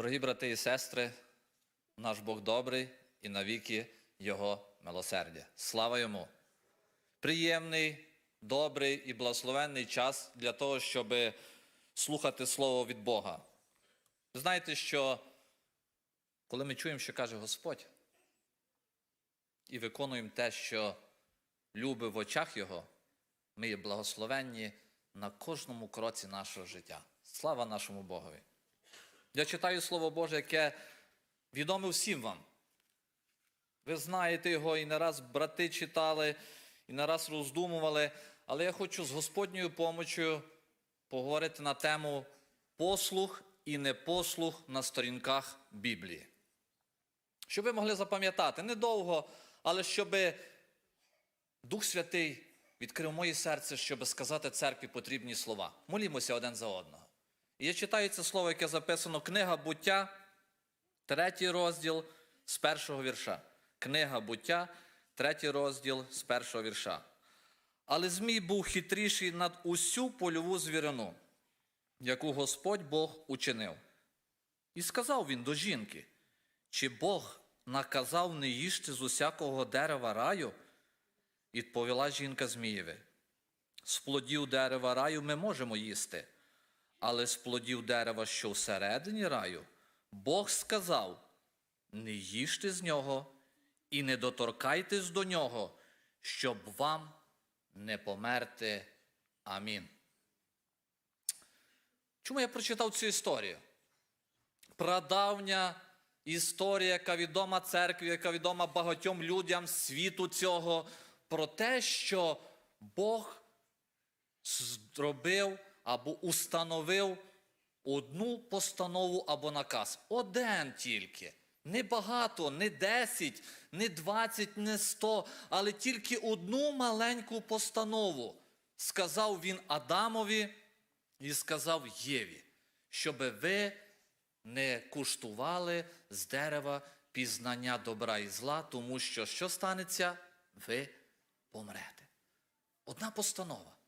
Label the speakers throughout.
Speaker 1: Дорогі брати і сестри, наш Бог добрий і навіки Його милосердя. Слава йому! Приємний, добрий і благословенний час для того, щоб слухати Слово від Бога. Ви знаєте, що коли ми чуємо, що каже Господь, і виконуємо те, що любить в очах Його, ми є благословенні на кожному кроці нашого життя. Слава нашому Богові! Я читаю Слово Боже, яке відоме всім вам. Ви знаєте його, і не раз брати читали, і не раз роздумували, але я хочу з Господньою помочою поговорити на тему послух і непослух на сторінках Біблії. Щоб ви могли запам'ятати недовго, але щоб Дух Святий відкрив моє серце, щоб сказати церкві потрібні слова. Молімося один за одного. І я читаю це слово, яке записано Книга буття, третій розділ з першого вірша. Книга буття, третій розділ з першого вірша. Але Змій був хитріший над усю польову звірину, яку Господь Бог учинив. І сказав він до жінки: чи Бог наказав не їжте з усякого дерева раю? І Відповіла жінка Змієві. З плодів дерева раю ми можемо їсти, але з плодів дерева, що всередині раю, Бог сказав: не їжте з нього і не доторкайтесь до нього, щоб вам не померти. Амін. Чому я прочитав цю історію? Прадавня історія, яка відома церкві, яка відома багатьом людям світу цього, про те, що Бог зробив або установив одну постанову або наказ. Один тільки. Не багато, не 10, не 20, не 100, але тільки одну маленьку постанову. Сказав він Адамові і сказав Єві, щоб ви не куштували з дерева пізнання добра і зла, тому що що станеться? Ви помрете. Одна постанова.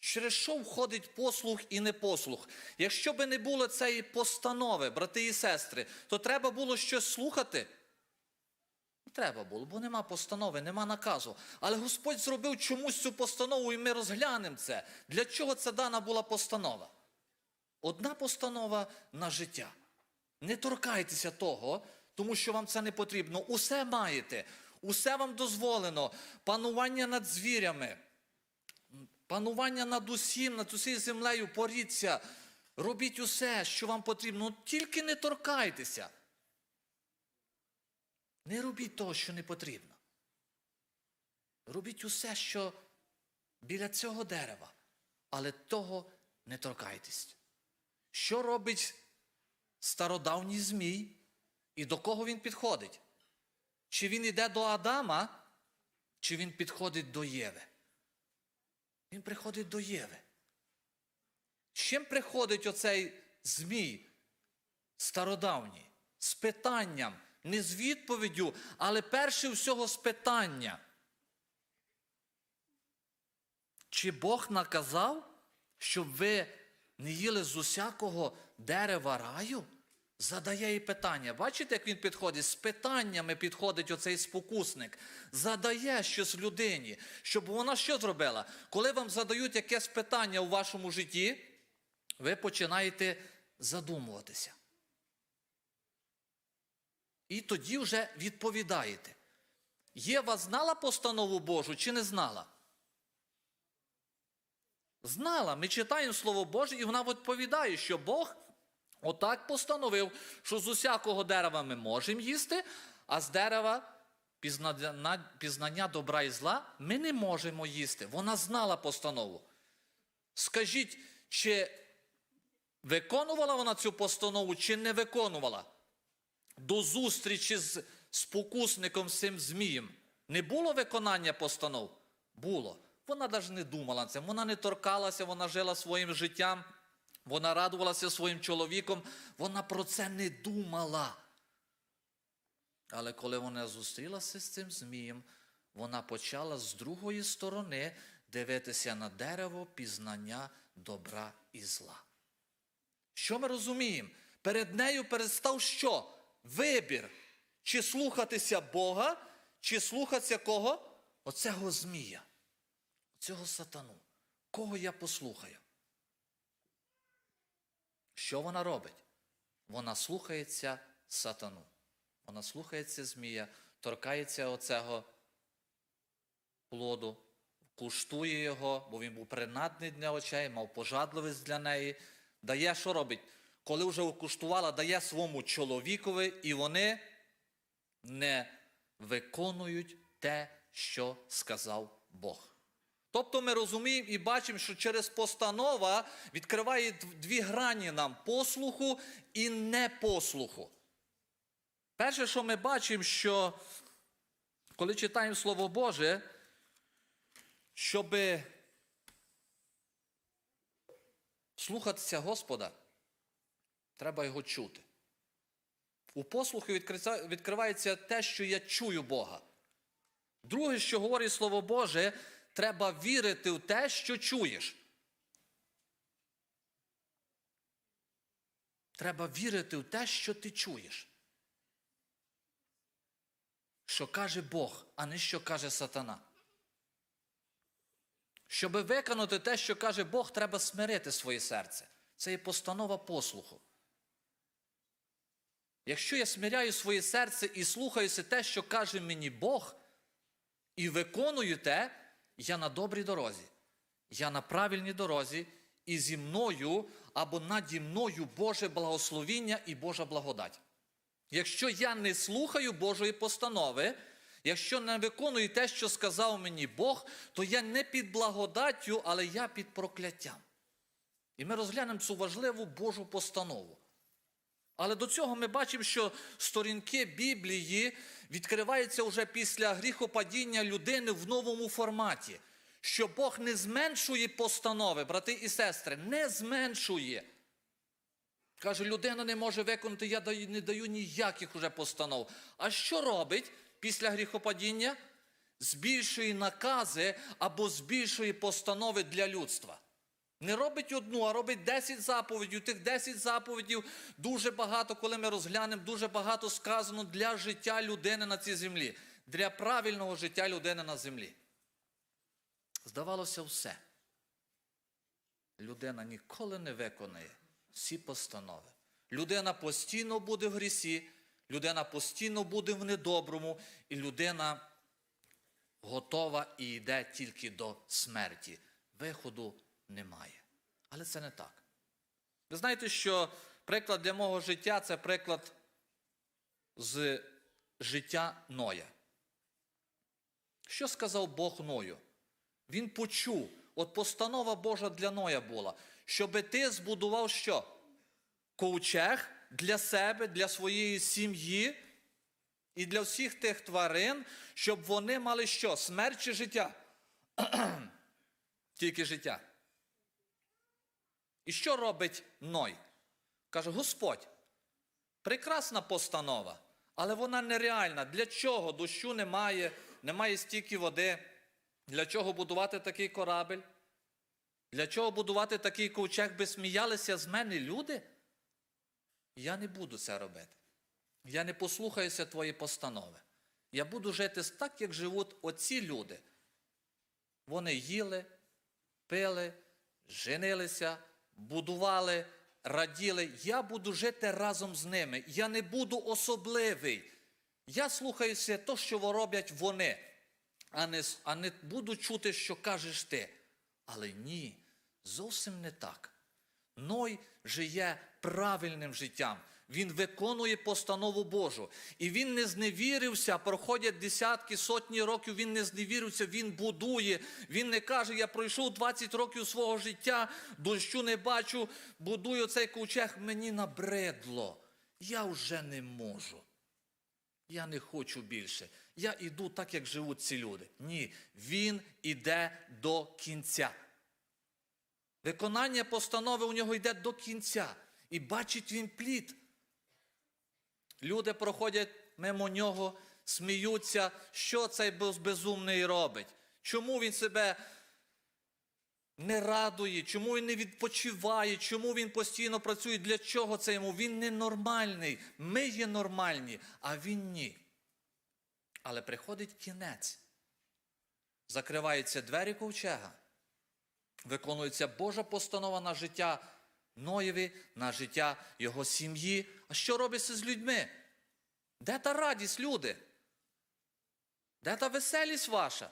Speaker 1: Через що входить послух і непослух? Якщо би не було цієї постанови, брати і сестри, то треба було щось слухати. Треба було, бо нема постанови, нема наказу. Але Господь зробив чомусь цю постанову, і ми розглянемо це. Для чого це дана була постанова? Одна постанова на життя. Не торкайтеся того, тому що вам це не потрібно. Усе маєте, усе вам дозволено. Панування над звірями, панування над усім, над усією землею, поріться. Робіть усе, що вам потрібно. Ну, Тільки не торкайтеся. Не робіть того, що не потрібно. Робіть усе, що біля цього дерева, але того не торкайтесь. Що робить стародавній Змій і до кого він підходить? Чи він йде до Адама, чи він підходить до Єви? Він приходить до Єви. З чим приходить оцей Змій стародавній? З питанням, не з відповіддю, але перше всього з питання. Чи Бог наказав, щоб ви не їли з усякого дерева раю? Задає їй питання. Бачите, як він підходить? З питаннями підходить оцей спокусник. Задає щось людині, щоб вона що зробила? Коли вам задають якесь питання у вашому житті, ви починаєте задумуватися. І тоді вже відповідаєте. Єва знала постанову Божу чи не знала? Знала. Ми читаємо Слово Боже, і вона відповідає, що Бог отак постановив, що з усякого дерева ми можемо їсти, а з дерева пізнання, добра і зла ми не можемо їсти. Вона знала постанову. Скажіть, чи виконувала вона цю постанову, чи не виконувала? До зустрічі з спокусником з цим Змієм не було виконання постанов? Було. Вона навіть не думала це. Вона не торкалася, вона жила своїм життям, вона радувалася своїм чоловіком, вона про це не думала. Але коли вона зустрілася з цим Змієм, вона почала з другої сторони дивитися на дерево пізнання добра і зла. Що ми розуміємо? Перед нею перестав що? Вибір. Чи слухатися Бога, чи слухатися кого? Оцього Змія, цього сатану. Кого я послухаю? Що вона робить? Вона слухається сатану. Вона слухається Змія, торкається оцього плоду, куштує його, бо він був принадний для очей, мав пожадливість для неї. Дає, що робить? Коли вже куштувала, дає своєму чоловікові, і вони не виконують те, що сказав Бог. Тобто ми розуміємо і бачимо, що через постанова відкриває дві грані нам послуху і непослуху. Перше, що ми бачимо, що коли читаємо Слово Боже, щоб слухатися Господа, треба його чути. У послуху відкривається те, що я чую Бога. Друге, що говорить Слово Боже, треба вірити в те, що чуєш. Треба вірити в те, що ти чуєш. Що каже Бог, а не що каже сатана. Щоб виконати те, що каже Бог, треба смирити своє серце. Це є постанова послуху. Якщо я смиряю своє серце і слухаюся те, що каже мені Бог, і виконую те, я на добрій дорозі, я на правильній дорозі, і зі мною або наді мною Боже благословіння і Божа благодать. Якщо я не слухаю Божої постанови, якщо не виконую те, що сказав мені Бог, то я не під благодаттю, але я під прокляттям. І ми розглянемо цю важливу Божу постанову. Але до цього ми бачимо, що сторінки Біблії відкриваються вже після гріхопадіння людини в новому форматі. Що Бог не зменшує постанови, брати і сестри, не зменшує. Каже, людина не може виконати, я не даю ніяких уже постанов. А що робить після гріхопадіння? Збільшує накази або збільшує постанови для людства. Не робить одну, а робить 10 заповідей. Тих 10 заповідей дуже багато, коли ми розглянемо, дуже багато сказано для життя людини на цій землі, для правильного життя людини на землі. Здавалося, все. Людина ніколи не виконає всі постанови. Людина постійно буде в грісі, людина постійно буде в недоброму, і людина готова і йде тільки до смерті. Виходу немає. Але це не так. Ви знаєте, що приклад для мого життя це приклад з життя Ноя. Що сказав Бог Ною? Він почув, от постанова Божа для Ноя була, щоби ти збудував що? Ковчег для себе, для своєї сім'ї і для всіх тих тварин, щоб вони мали що? Смерть чи життя? Тільки життя. І що робить Ной? Каже, Господь, прекрасна постанова, але вона нереальна. Для чого? Дощу немає, немає стільки води. Для чого будувати такий корабель? Для чого будувати такий ковчег, би сміялися з мене люди? Я не буду це робити. Я не послухаюся твої постанови. Я буду жити так, як живуть оці люди. Вони їли, пили, женилися, будували, раділи. Я буду жити разом з ними. Я не буду особливий. Я слухаюся то, що роблять вони, а не, а не буду чути, що кажеш ти. Але ні, зовсім не так. Ной живе правильним життям. Він виконує постанову Божу. І він не зневірився, проходять десятки, сотні років, він не зневірився, він будує. Він не каже, я пройшов 20 років свого життя, дощу не бачу, будую цей ковчег, мені набридло. Я вже не можу. Я не хочу більше. Я іду так, як живуть ці люди. Ні, він іде до кінця. Виконання постанови у нього йде до кінця. І бачить він плід. Люди проходять мимо нього, сміються, що цей безумний робить. Чому він себе не радує, чому він не відпочиває, чому він постійно працює, для чого це йому? Він ненормальний. Ми є нормальні, а він ні. Але приходить кінець. Закриваються двері ковчега. Виконується Божа постанова на життя Ноєві, на життя його сім'ї. А що робиться з людьми? Де та радість, люди? Де та веселість ваша?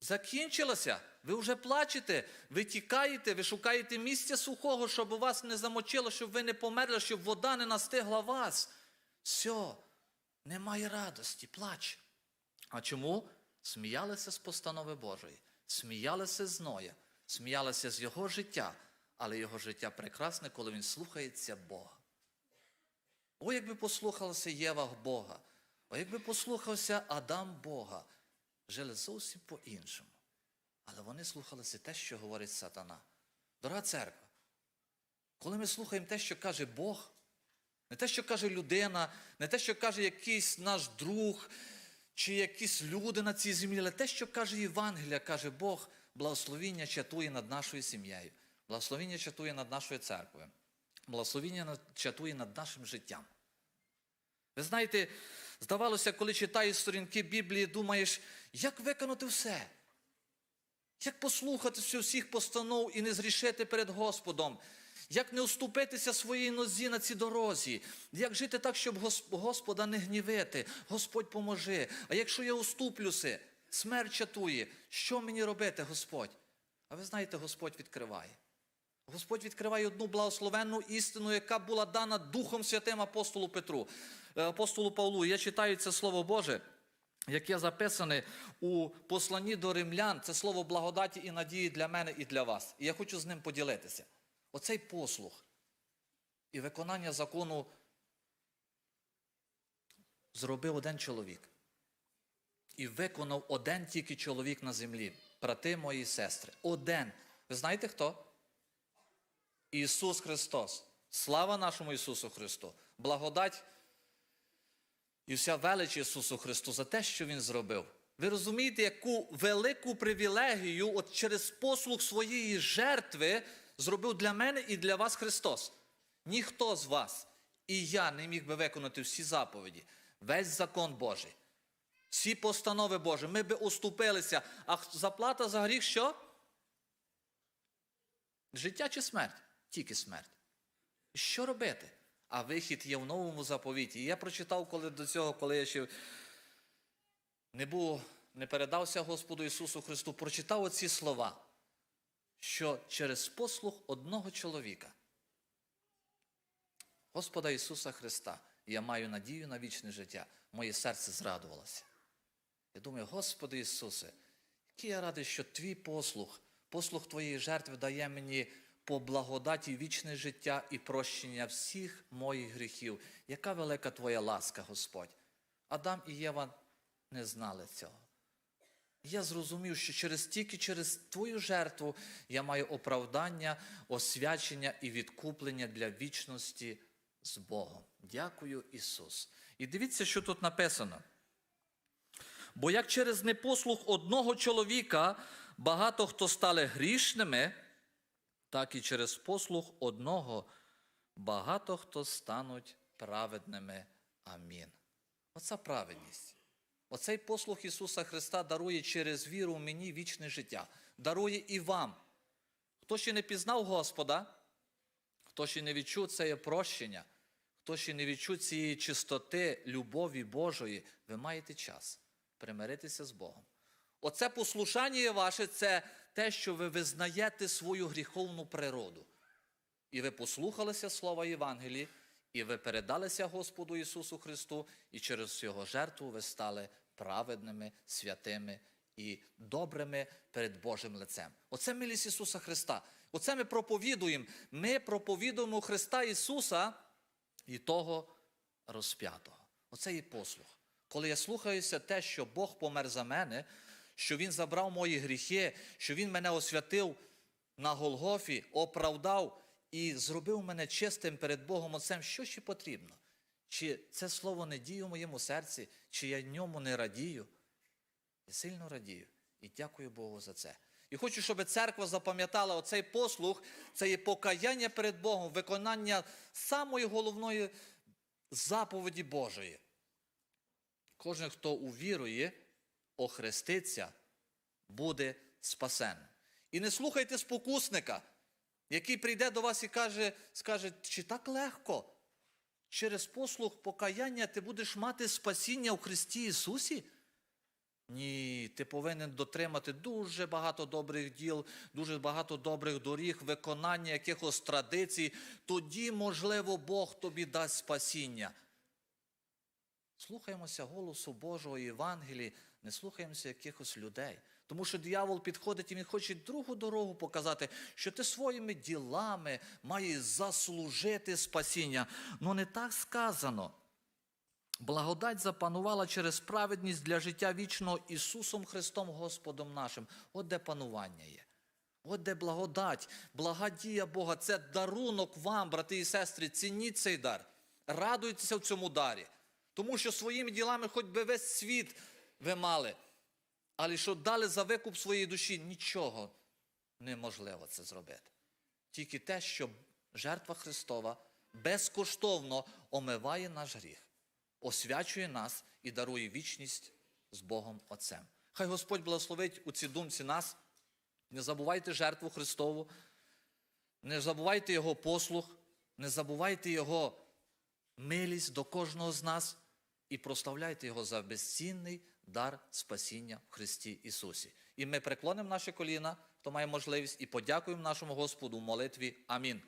Speaker 1: Закінчилося. Ви вже плачете, ви тікаєте, ви шукаєте місця сухого, щоб вас не замочило, щоб ви не померли, щоб вода не настигла вас. Все, немає радості, плач. А чому? Сміялися з постанови Божої, сміялися з Ноя, сміялися з його життя, але його життя прекрасне, коли він слухається Бога. О, якби послухалася Єва Бога, о, якби послухався Адам Бога, жили зовсім по-іншому. Але вони слухалися те, що говорить сатана. Дорога церква, коли ми слухаємо те, що каже Бог, не те, що каже людина, не те, що каже якийсь наш друг, чи якісь люди на цій землі, але те, що каже Євангелія, каже Бог, благословіння чатує над нашою сім'єю, благословіння чатує над нашою церквою, благословіння чатує над нашим життям. Ви знаєте, здавалося, коли читаєш сторінки Біблії, думаєш, як виконати все? Як послухатися всіх постанов і не зрішити перед Господом? Як не уступитися своїй нозі на цій дорозі? Як жити так, щоб Господа не гнівити? Господь поможи. А якщо я уступлюся, смерть чатує, що мені робити, Господь? А ви знаєте, Господь відкриває. Господь відкриває одну благословенну істину, яка була дана Духом Святим апостолу Петру, е, апостолу Павлу. Я читаю це Слово Боже, яке записане у посланні до римлян. Це слово благодаті і надії для мене і для вас. І я хочу з ним поділитися. Оцей послух і виконання закону зробив один чоловік. І виконав один тільки чоловік на землі, брати мої сестри. Один. Ви знаєте хто? Ісус Христос. Слава нашому Ісусу Христу! Благодать і вся велич Ісусу Христу за те, що Він зробив. Ви розумієте, яку велику привілегію от через послуг своєї жертви зробив для мене і для вас Христос. Ніхто з вас і я не міг би виконати всі заповіді, весь закон Божий, всі постанови Божі. Ми би уступилися. А заплата за гріх що? Життя чи смерть? Тільки смерть. Що робити? А вихід є в новому заповіті. І я прочитав коли до цього, коли я ще не був, не передався Господу Ісусу Христу, прочитав оці слова, що через послух одного чоловіка, Господа Ісуса Христа, я маю надію на вічне життя, моє серце зрадувалося. Я думаю, Господи Ісусе, який я радий, що твій послух, послух Твоєї жертви дає мені по благодаті вічне життя і прощення всіх моїх гріхів. Яка велика Твоя ласка, Господь. Адам і Єва не знали цього. Я зрозумів, що через тільки через Твою жертву я маю оправдання, освячення і відкуплення для вічності з Богом. Дякую, Ісус. І дивіться, що тут написано. Бо як через непослух одного чоловіка багато хто стали грішними, так і через послух одного багато хто стануть праведними. Амін. Оця праведність. Оцей послух Ісуса Христа дарує через віру в мені вічне життя, дарує і вам. Хто ще не пізнав Господа, хто ще не відчув це прощення, хто ще не відчув цієї чистоти, любові Божої, ви маєте час примиритися з Богом. Оце послушання ваше це те, що ви визнаєте свою гріховну природу. І ви послухалися слова Євангелії, і ви передалися Господу Ісусу Христу, і через Його жертву ви стали праведними, святими і добрими перед Божим лицем. Оце милість Ісуса Христа. Оце ми проповідуємо. Ми проповідуємо Христа Ісуса і того розп'ятого. Оце є послух. Коли я слухаюся те, що Бог помер за мене, що Він забрав мої гріхи, що Він мене освятив на Голгофі, оправдав і зробив мене чистим перед Богом Отцем, що ще потрібно? Чи це слово не діє в моєму серці, чи я ньому не радію? Я сильно радію і дякую Богу за це. І хочу, щоб церква запам'ятала оцей послуг, це є покаяння перед Богом, виконання самої головної заповіді Божої. Кожен, хто увірує, охреститься, буде спасен. І не слухайте спокусника, який прийде до вас і каже, скаже, чи так легко? Через послуг покаяння ти будеш мати спасіння у Христі Ісусі? Ні, ти повинен дотримати дуже багато добрих діл, дуже багато добрих доріг, виконання якихось традицій. Тоді, можливо, Бог тобі дасть спасіння. Слухаємося голосу Божого Євангелії, не слухаємося якихось людей. Тому що диявол підходить і він хоче другу дорогу показати, що ти своїми ділами маєш заслужити спасіння. Ну не так сказано. Благодать запанувала через праведність для життя вічного Ісусом Христом Господом нашим. От де панування є. От де благодать, благодія Бога. Це дарунок вам, брати і сестри. Цініть цей дар. Радуйтеся в цьому дарі. Тому що своїми ділами хоч би весь світ ви мали. Але що дали за викуп своєї душі, нічого неможливо це зробити. Тільки те, що жертва Христова безкоштовно омиває наш гріх, освячує нас і дарує вічність з Богом Отцем. Хай Господь благословить у цій думці нас. Не забувайте жертву Христову, не забувайте Його послуг, не забувайте Його милість до кожного з нас і прославляйте Його за безцінний дар спасіння в Христі Ісусі. І ми преклонимо наші коліна, хто має можливість, і подякуємо нашому Господу в молитві. Амінь.